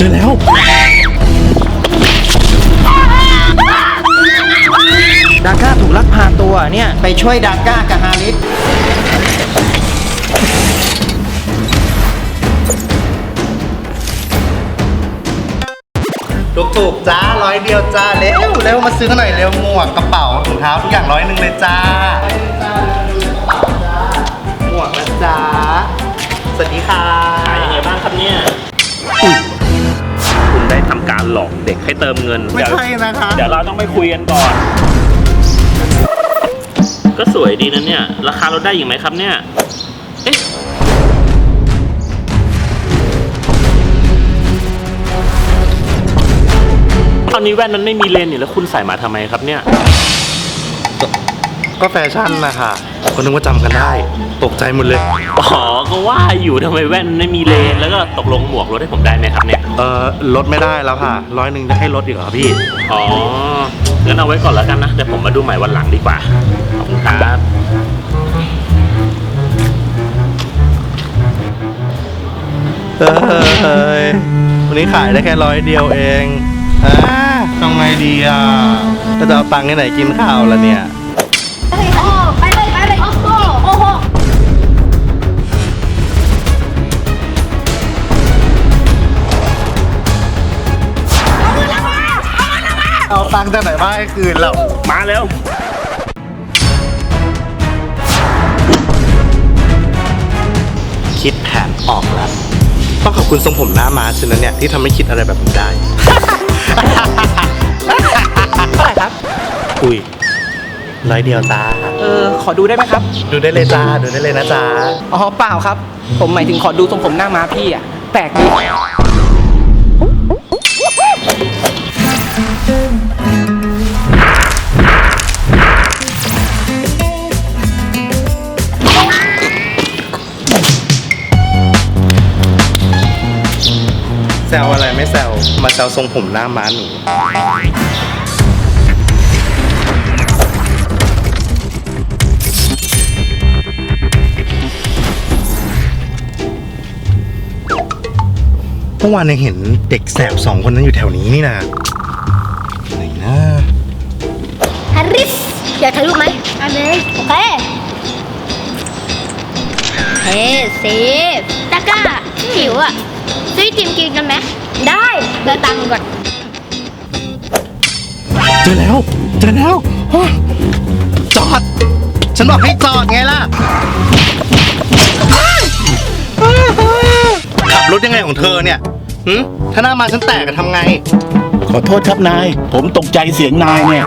เจอแล้ว ดาก้าถูกลักพาตัวเนี่ย ไปช่วยดาก้ากับฮาริสถูกๆจ้าร้อยเดียวจ้าเร็วเร็วมาซื้อกันหน่อยเร็วหมวกกระเป๋าถุงเท้าทุกอย่างร้อยหนึ่งเลยจ้าหมวกนะจ้าสวัสดีค่ะ การหลอกเด็กให้เติมเงินไม่เดี๋ยวใช่นะคะ เดี๋ยวเราต้องไปคุยกันก่อน ก็สวยดีนะเนี่ย ราคาลดได้อีกไหมครับเนี่ย เอ๊ะตอนนี้แว่นมันไม่มีเลนส์อยู่แล้วคุณใส่มาทำไมครับเนี่ย ก็แฟชั่นนะคะ คนนึกว่าจำกันได้ ตกใจหมดเลย อ๋อก็ว่าอยู่ทำไมแว่นไม่มีเลนส์แล้วก็ตกลงหมวกลดให้ผมได้ไหมครับเนี่ย เออลดไม่ได้แล้วค่ะ ร้อยหนึ่งจะให้ลดอีกเหรอครับพี่ อ๋อ งั้นเอาไว้ก่อนแล้วกันนะ เดี๋ยวผมมาดูใหม่วันหลังดีกว่า ขอบคุณครับเฮ้ยวันนี้ขายได้แค่ร้อยเดียวเองอ่าทำไงดีอะก็จะเอาตังค์ที่ไหนกินข้าวล่ะเนี่ย ตังค์จากไหนมาให้คืนเรามาเร็วคิดแผนออกแล้ว ต้องขอบคุณทรงผมหน้าม้าชินะเนี่ย ที่ทำให้คิดอะไรแบบนี้ได้ เท่าไหร่ครับ อุ้ยร้อยเดียวจ้าเออ ขอดูได้ไหมครับ ดูได้เลยจ้า ดูได้เลยนะจ้า อ๋อ เปล่าครับ ผมหมายถึงขอดูทรงผมหน้าม้าพี่อะ แปลกดี แซวอะไรไม่แซวมาแซวทรงผมหน้าม้าหนูเมื่อวานยังเห็นเด็กแสบสองคนนั้นอยู่แถวนี้นี่นะไหนนะฮาริสอยากถ่ายรูปไหมอันนี้โอเคเฮ้เซฟตะกร้าหิวอะ ซื้อไอติมกินกันไหมได้เดินตังค์ก่อน เจอแล้ว เจอแล้วฮะจอด ฉันบอกให้จอดไงล่ะขับรถยังไงของเธอเนี่ยหึถ้าหน้ามาฉันแตกจะทำไง ขอโทษครับนาย ผมตกใจเสียงนายเนี่ย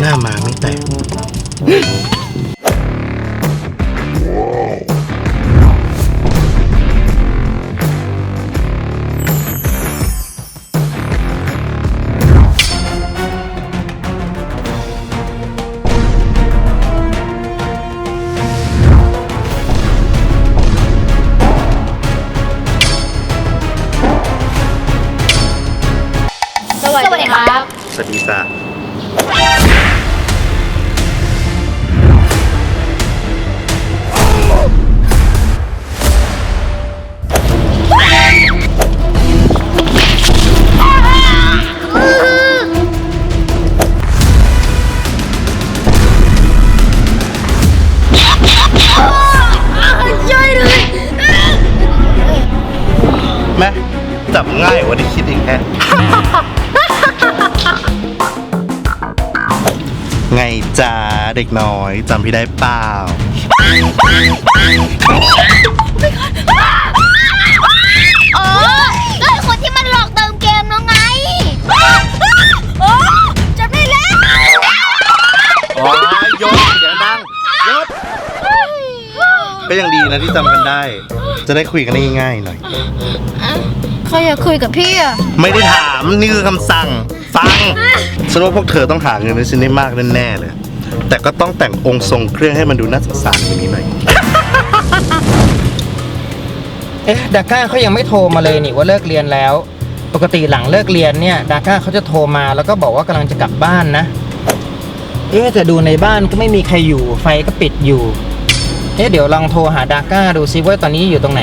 หน้ามาไม่แตก วัสดีจ้าแม่จับง่ายกว่าที่คิดอีกแค่ ไงจ้าเด็กน้อยจำพี่ได้เปล่าอ๋อก็ไอ้คนที่มันหลอกเติมเกมแล้วไงโอ้จำได้แล้วอ๋อยศเสียงดังยศก็ยังดีนะที่จำกันได้ จะได้คุยกันได้ง่ายๆหน่อยเขาอยากคุยกับพี่อะ ไม่ได้ถาม นี่คือคำสั่ง ฟังฉันว่าพวกเธอต้องหาเงินในชิ้นได้มากแน่ๆเลย แต่ก็ต้องแต่งองค์ทรงเครื่องให้มันดูน่าสงสารกว่านี้หน่อย เอ๊ะดาก้าเขายังไม่โทรมาเลยนี่ว่าเลิกเรียนแล้ว ปกติหลังเลิกเรียนเนี่ยดาก้าเขาจะโทรมาแล้วก็บอกว่ากำลังจะกลับบ้านนะ เอ๊ะแต่ดูในบ้านก็ไม่มีใครอยู่ไฟก็ปิดอยู่ เอ๊ะเดี๋ยวลองโทรหาดาก้าดูซิว่าตอนนี้อยู่ตรงไหน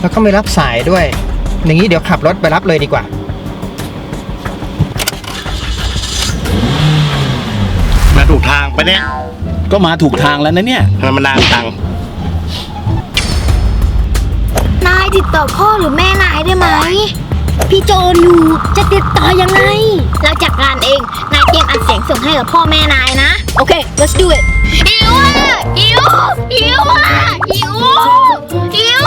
แล้วก็ไม่รับสายด้วย อย่างนี้เดี๋ยวขับรถไปรับเลยดีกว่า มาถูกทางไปะเนี่ยก็มาถูกทางแล้วนะเนี่ย ทำไมมันนานจังนายติดต่อพ่อหรือแม่นายได้ไหม พี่โจนอยู่จะติดต่อยังไง เราจัดการเอง นายเตรียมอัดเสียงส่งให้กับพ่อแม่นายนะ โอเค let's do it หิวอะหิวหิวอะหิวหิว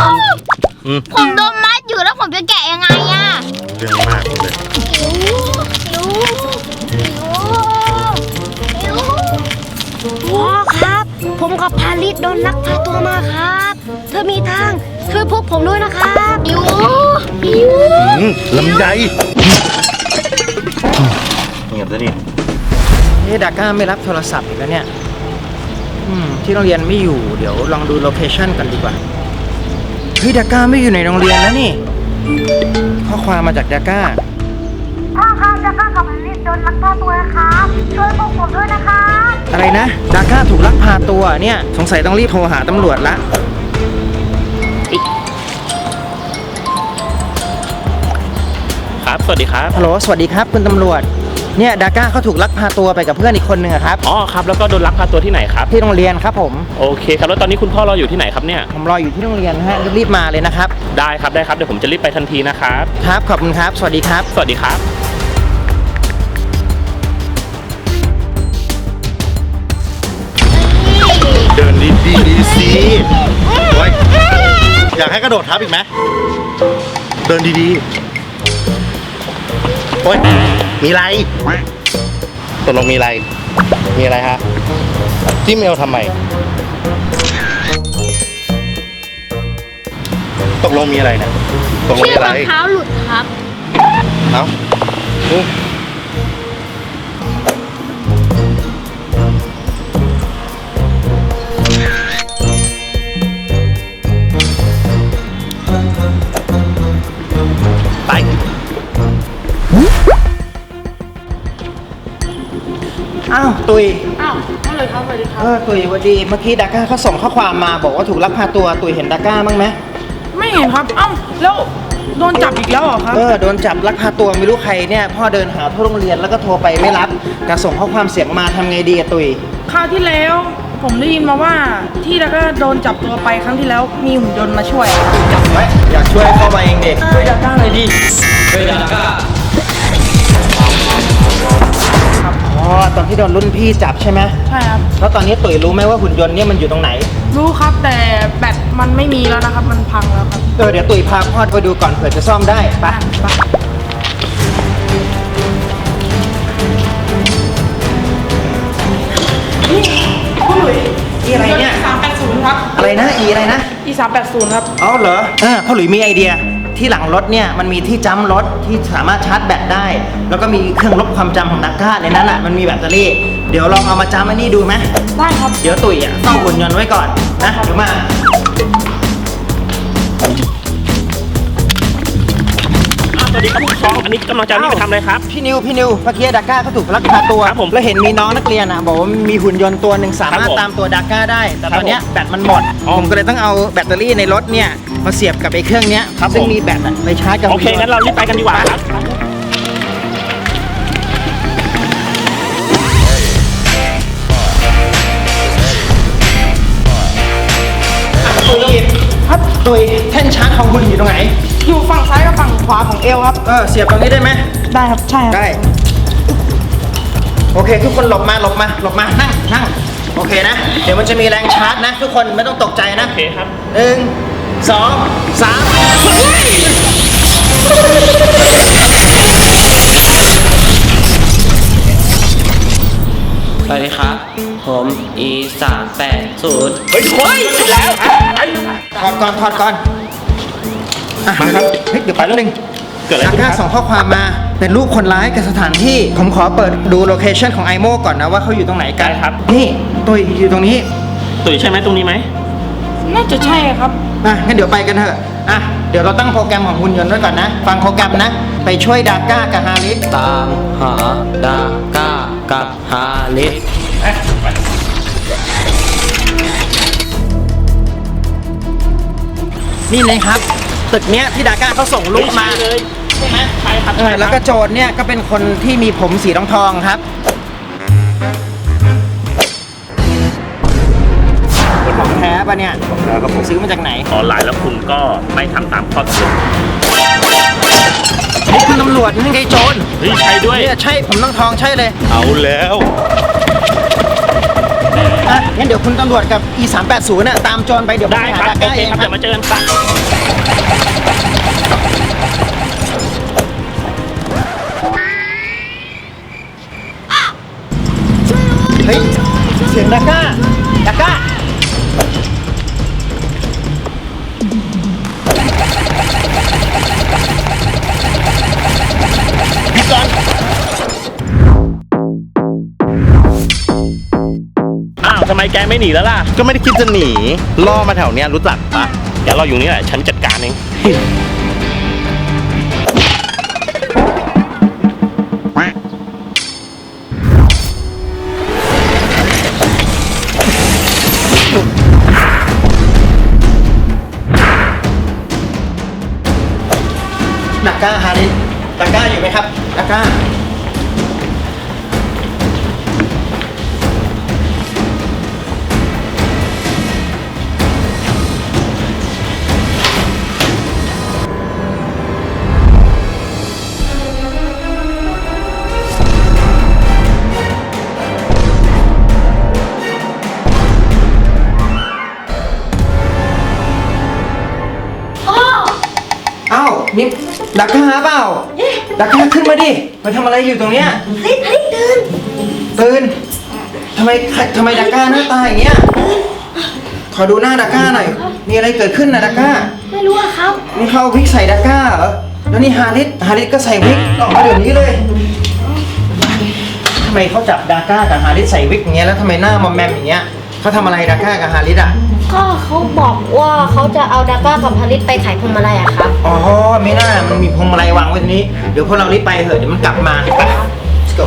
อืมผมโดนมัดอยู่แล้วผมจะแกะยังไงอะเรื่องมากเลยหิวหิวหิวหิวพ่อครับ ผมกับพาริสโดนลักพาตัวมาครับ เธอมีทางช่วยพวกผมด้วยนะครับหิวหิวอืมลำไยเงียบซะดิเอ๊ะดาก้าไม่รับโทรศัพท์อีกแล้วเนี่ย อืม ที่โรงเรียนไม่อยู่ เดี๋ยวลองดูโลเคชันกันดีกว่า เฮ้ยดาก้าไม่อยู่ในโรงเรียนแล้วนี่ ข้อความมาจากดาก้าพ่อครับจะก้ากับพาริสโดนลักพาตัวนะครับช่วยพวกผมด้วยนะครับอะไรนะดาก้าถูกลักพาตัวเนี่ย สงสัยต้องรีบโทรหาตำรวจละครับ สวัสดีครับฮัลโหลสวัสดีครับ คุณตำรวจ เนี่ยดาก้าเขาถูกลักพาตัวไปกับเพื่อนอีกคนหนึ่งอะครับอ๋อครับแล้วก็โดนลักพาตัวที่ไหนครับ ที่โรงเรียนครับผมโอเคครับแล้วตอนนี้คุณพ่อเราอยู่ที่ไหนครับเนี่ยผมรออยู่ที่โรงเรียนนะฮะรีบๆมาเลยนะครับได้ครับได้ครับเดี๋ยวผมจะรีบไปทันทีนะครับครับขอบคุณครับ สวัสดีครับ สวัสดีครับ เดินดีดีดีสิไว้ยอยากให้กระโดดทับอีกไหมเดินดีๆโอ้ย มีอะไรตกลงมีอะไร มีอะไรฮะจิ้มเอวทำไม ตกลงมีอะไรเนี่ยตกลงชื่มีออะไรรองเท้าหลุดครับ เอ้า ตุย อ้าวนั่นเลยครับสวัสดีครับ เออตุยสวัสดี เมื่อกี้ดาก้าเขาส่งข้อความมาบอกว่าถูกลักพาตัวตุยเห็นดาก้าบ้างไหมไม่เห็นครับ เอ้า แล้วโดนจับอีกแล้วเหรอครับ เออโดนจับลักพาตัวไม่รู้ใครเนี่ยพ่อเดินหาทั่วโรงเรียนแล้วก็โทรไปไม่รับแต่ส่งข้อความเสียงมาทำไงดีอะตุย คราวที่แล้วผมได้ยินมาว่าที่แล้วก็โดนจับตัวไปครั้งที่แล้วมีหุ่นยนต์มาช่วย จับไว้อยากช่วยเข้ามาเองเด็กช่วยดักก้าเลยดิ อ๋อตอนที่โดนรุ่นพี่จับใช่ไหมใช่ครับ แล้วตอนนี้ตุ๋ยรู้ไหมว่าหุ่นยนต์เนี่ยมันอยู่ตรงไหน รู้ครับแต่แบตมันไม่มีแล้วนะครับ มันพังแล้วครับเออเดี๋ยวตุ๋ยพาพ่อไปดูก่อนเผื่อจะซ่อมได้ไปะไปคุณหลุยอีอะไรเนี่ย สามแปดศูนย์ครับ อะไรนะอีอะไรนะอีสามแปดศูนย์ครับ อ๋อเหรอเออพ่อหลุยมีไอเดีย ที่หลังรถเนี่ยมันมีที่จัมป์รถที่สามารถชาร์จแบตได้ แล้วก็มีเครื่องลบความจำของนักฆ่าในนั้นอะมันมีแบตเตอรี่ เดี๋ยวลองเอามาจัมป์อันนี้ดูไหมได้ครับ เดี๋ยวตุ๋ยอะต้องหุ่นยนต์ไว้ก่อนนะเดี๋ยวมาสวัสดีครับผู้ปกครองอันนี้กำลังจะรีบไปทำอะไรครับ พี่นิวพี่นิวเมื่อกี้ดาก้าเขาถูกลักพาตัวครับผมแล้วเห็นมีน้องนักเรียนอะบอกว่ามีหุ่นยนต์ตัวหนึ่งสามารถครับผมตามตัวดาก้าได้ แต่ครัตบอนเนี้ยผมแบตมันหมดอ๋อ ผมก็เลยต้องเอาแบตเตอรี่ในรถเนี่ย มาเสียบกับไอ้เครื่องเนี้ยครับซึ่งผมมีแบตอะไปชาร์จกับโอเคหุ่นยนต์งั้นเรารีบไปกันดีกว่าครับ ตุยครับตุยแท่นชาร์จของคุณอยู่ตรงไหน อยู่ฝั่งซ้ายกับฝั่งขวาของเอวครับ เออเสียบตรงนี้ได้ไหม ได้ครับ ใช่ครับ ได้ โอเค ทุกคนหลบมาหลบมาหลบมานั่งนั่งโอเคนะ เดี๋ยวมันจะมีแรงชาร์จนะ ทุกคนไม่ต้องตกใจนะโอเคครับ หนึ่ง สองสามสวัสดีครับ ผม e 3 8 0เฮ้ยทุกคนเสร็จแล้วถอดก่อนถอดก่อนอะมาครับเฮ้ยเดี๋ยวแป๊บนึงเกิดอะไรดาขึ้นก้าครับส่งข้อความมาเป็นรูปคนร้ายกับสถานที่ ผมขอเปิดดูโลเคชันของไอโมก่อนนะว่าเขาอยู่ตรงไหนกันได้ครับนี่ ตัวอยู่ตรงนี้ ตุ๋ยใช่ไหมตรงนี้ไหม น่าจะใช่ครับอะงั้นเดี๋ยวไปกันเถอะ อะ เดี๋ยวเราตั้งโปรแกรมของหุ่นยนต์ไว้ก่อนนะ ฟังโปรแกรมนะ ไปช่วยดาก้ากับฮาริสตามหาดาก้ากับฮาริสนี่เลยครับ ตึกเนี้ยที่ดาก้าเขาส่งรูปมาเลยใช่ไหมใช่ครับเออแล้วก็โจรเนี่ยก็เป็นคนที่มีผมสีทองทองๆครับ ของแท้ปะเนี่ยซื้อมาจากไหนออนไลน์แล้วคุณก็ไม่ทำตามข้อตกลงนี่คุณตำรวจนี่ไงโจรเฮ้ยใช่ด้วย เนี่ยใช่ผมต้องทองใช่เลยเอาแล้ว อะงั้นเดี๋ยวคุณตำรวจกับ e 3 8 0น่ะตามโจรไปเดี๋ยวผมได้ไปคหารับดาโอก้าเคเองครับครัเดี๋ยบวมาเจอกันปะเฮ้ยเสียงดาก้าดาก้า ทำไมแกไม่หนีแล้วล่ะ ก็ไม่ได้คิดจะหนีล่อมาแถวเนี้ยรู้จักปะแกรออยู่นี่แหละ ฉันจัดการเอง เปล่าดาก้าขึ้นมาดิ มาทำอะไรอยู่ตรงเนี้ยเฮ้ยเฮ้ยตื่นตื่นทำไมทำไมดาก้าหน้าตาอย่างเงี้ย ขอดูหน้าดาก้าหน่อย มีอะไรเกิดขึ้นนะดาก้า ไม่รู้อะครับ นี่เขาเอาวิกใส่ดาก้าเหรอ แล้วนี่ฮาริสฮาริสก็ใส่วิกออกมาเดี๋ยวนี้เลยทำไมเขาจับดาก้ากับฮาริสใส่วิกอย่างเงี้ยแล้วทำไมหน้ามอมแมมอย่างเงี้ยเขาทำอะไรดาก้ากับฮาริสอะ ก็เขาบอกว่าเขาจะเอาดาก้ากับพาริสไปขายพวงมาลัยอะครับ อ๋อไม่น่ามันมีพวงมาลัยวางไว้ตรงนี้เดี๋ยวพวกเรารีบไปเถอะเดี๋ยวมันกลับมาไป Let's go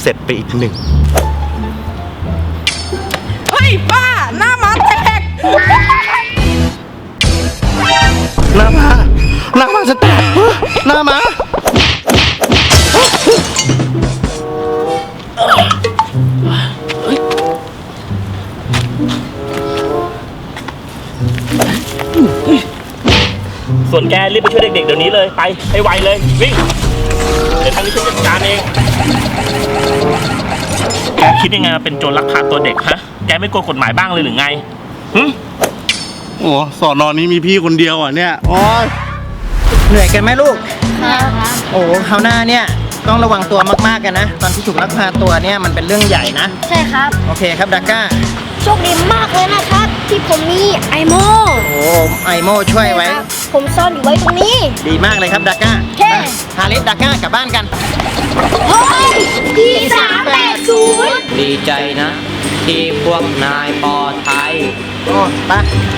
เสร็จไปอีกหนึ่ง เฮ้ยป้า หน้ามาแตกหน้ามาหน้ามาจะแตกหน้ามาส่วนแกรีบไปช่วยเด็กๆเดี๋ยวนี้เลย ไปให้ไวเลย วิ่ง เดี๋ยวทางนี้ฉันจัดการเองแก คิดยังไงมาเป็นโจรลักพาตัวเด็กฮะ แกไม่กลัวกฎหมายบ้างเลยหรือไงหึโอ้สอนอนนี้มีพี่คนเดียวอะเนี่ยโอ้ยเหนื่อยกันไหมลูก โอ้คราวหน้าเนี่ยต้องระวังตัวมากๆกันนะ ตอนที่ถูกลักพาตัวเนี่ยมันเป็นเรื่องใหญ่นะ ใช่ครับ โอเคครับดาก้า โชคดีมากเลยนะครับ ที่ผมมีไอโมโอ้ไอโมช่วยไว้ครับ ผมซ่อนอยู่ไว้ตรงนี้ ดีมากเลยครับดาก้าโอเคไปฮาริสดาก้ากลับบ้านกัน เฮ้ยพี่สามแปดศูนย์ดีใจนะ ที่พวกนายปลอดภัย โอ้ไป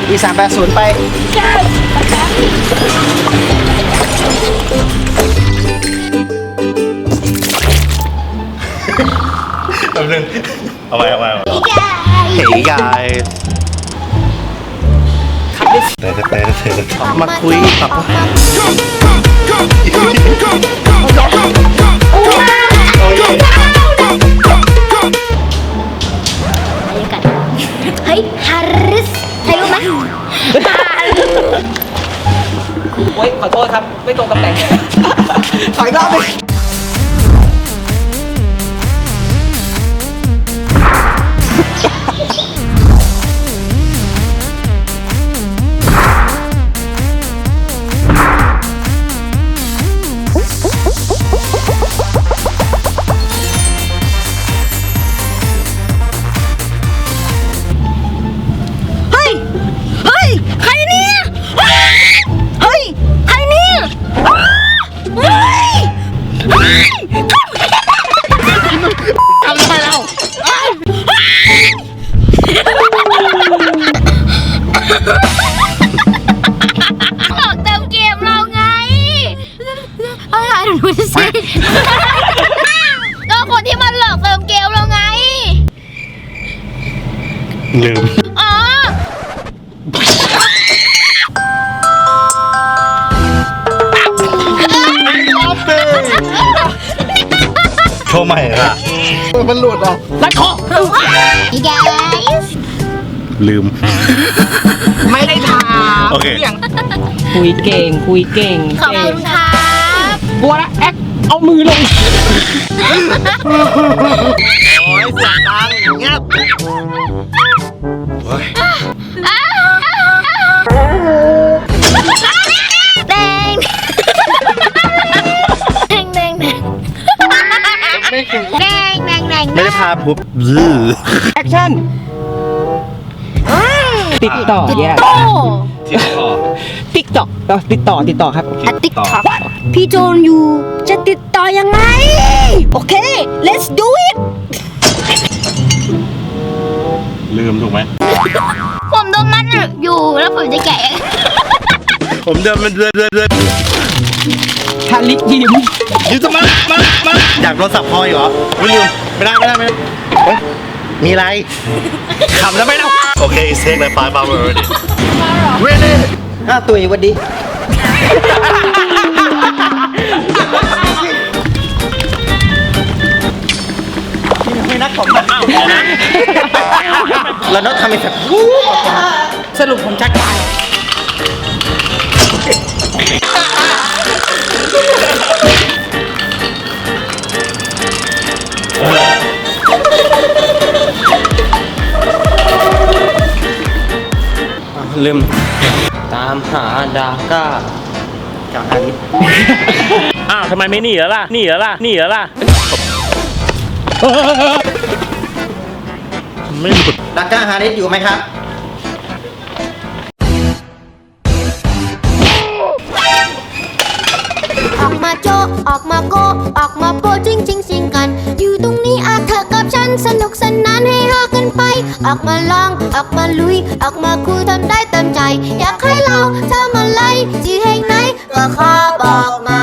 ดีสามแปดศูนย์ไปใช่ครับแป๊บนึงเอาไปเอาไปเอาไป พี่แก Hey guys แต่แต่แต่แต่มาคุยกับเฮ้ยฮาริสใครรู้ไหมฮาริสโอ๊ยขอโทษครับ ไม่ตรงตำแหน่งถอยรอบไปลื มันหลุดอะ you guys ลืม ไม่ได้ถามโอเคคุยเก่ง คุยเก่งขอบคุณครับบัวละแอคเอามือลง โอ้ยเสียงดังเงียบ ไม่ได้พาพุบยื้อแอคชั่น ติดต่อแย่โอ้ที่คอติ๊กต่อเอาติดต่อติดต่อครับ อะติ๊กท็อกพี่โจนอยู่จะติดต่อยังไง โอเค let's do it ลืมถูกไหมผมโดนมันอยู่แล้วผมจะแกะ ผมเดินมันเดินเดินเดิน ทาลิกยิ้มยืนตรงมามามาอยากโดนสับคออีกเหรอไม่ลืมไม่ได้ไม่ได้ไม่ได้เฮ้ยมีอะไรขำแล้วไม่ได้โอเค it's take like five hours already really อ้าวตุยหวันดีไม่นักผมนะแล้วน็อตทำเป็นแบบสรุปผมชักตาย ลืม ตามหาดาก้ากับอาริสอ้าวทำไมไม่หนีแล้วล่ะหนีแล้วล่ะหนีแล้วล่ะ ไม่หลุดดักก้าฮาริสอยู่ไหมครับ ออกมาโก ออกมาโปจริงจริงจริงกัน อยู่ตรงนี้อาเธอกับฉันสนุกสนานให้ฮากันไป ออกมาลอง ออกมาลุย ออกมาคุยทำได้เต็มใจ อยากให้เราทำอะไรที่แห่งไหนก็ขอบอกมา